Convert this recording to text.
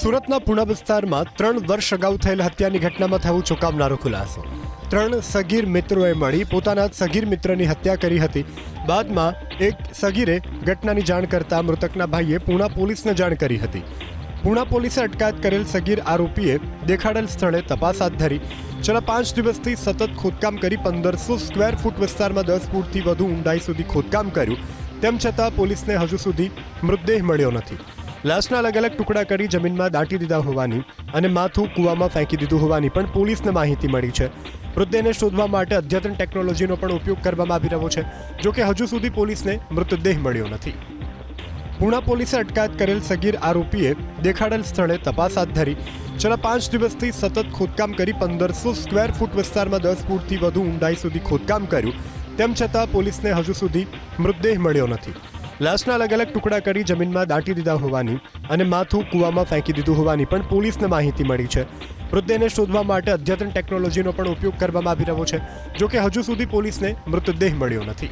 સુરતના પુણા વિસ્તારમાં ત્રણ વર્ષ અગાઉ થયેલ હત્યાની ઘટનામાં થયો ચોંકાવનારો ખુલાસો. ત્રણ સગીર મિત્રોએ મળી પોતાના સગીર મિત્રની હત્યા કરી હતી. બાદમાં એક સગીરે ઘટનાની જાણ કરતા મૃતકના ભાઈએ પુણા પોલીસને જાણ કરી હતી. પુણા પોલીસે અટકાયત કરેલ સગીર આરોપીએ દેખાડેલ સ્થળે તપાસ હાથ ધરી. છેલ્લા પાંચ દિવસથી સતત ખોદકામ કરી પંદરસો સ્ક્વેર ફૂટ વિસ્તારમાં દસ ફૂટથી વધુ ઊંડાઈ સુધી ખોદકામ કર્યું. તેમ છતાં પોલીસને હજુ સુધી મૃતદેહ મળ્યો નથી. લાશના અલગ અલગ ટુકડા કરી જમીનમાં દાટી દીધા હોવાની અને માથું કૂવામાં ફેંકી દીધું હોવાની પણ પોલીસને માહિતી મળી છે. મૃતદેહને શોધવા માટે અદ્યતન ટેકનોલોજીનો પણ ઉપયોગ કરવામાં આવી રહ્યો છે જોકે હજુ સુધી પોલીસને મૃતદેહ મળ્યો નથી. પૂણા પોલીસે અટકાયત કરેલ સગીર આરોપીએ દેખાડેલ સ્થળે તપાસ હાથ ધરી. છેલ્લા પાંચ દિવસથી સતત ખોદકામ કરી પંદરસો સ્ક્વેર ફૂટ વિસ્તારમાં દસ ફૂટથી વધુ ઊંડાઈ સુધી ખોદકામ કર્યું. તેમ છતાં પોલીસને હજુ સુધી મૃતદેહ મળ્યો નથી. લાશના અલગ અલગ ટુકડા કરી જમીનમાં દાટી દીધા હોવાની અને માથું કૂવામાં ફેંકી દીધું હોવાની પણ પોલીસને માહિતી મળી છે. મૃતદેહને શોધવા માટે અદ્યતન ટેકનોલોજીનો પણ ઉપયોગ કરવામાં આવી રહ્યો છે, જોકે હજુ સુધી પોલીસને મૃતદેહ મળ્યો નથી.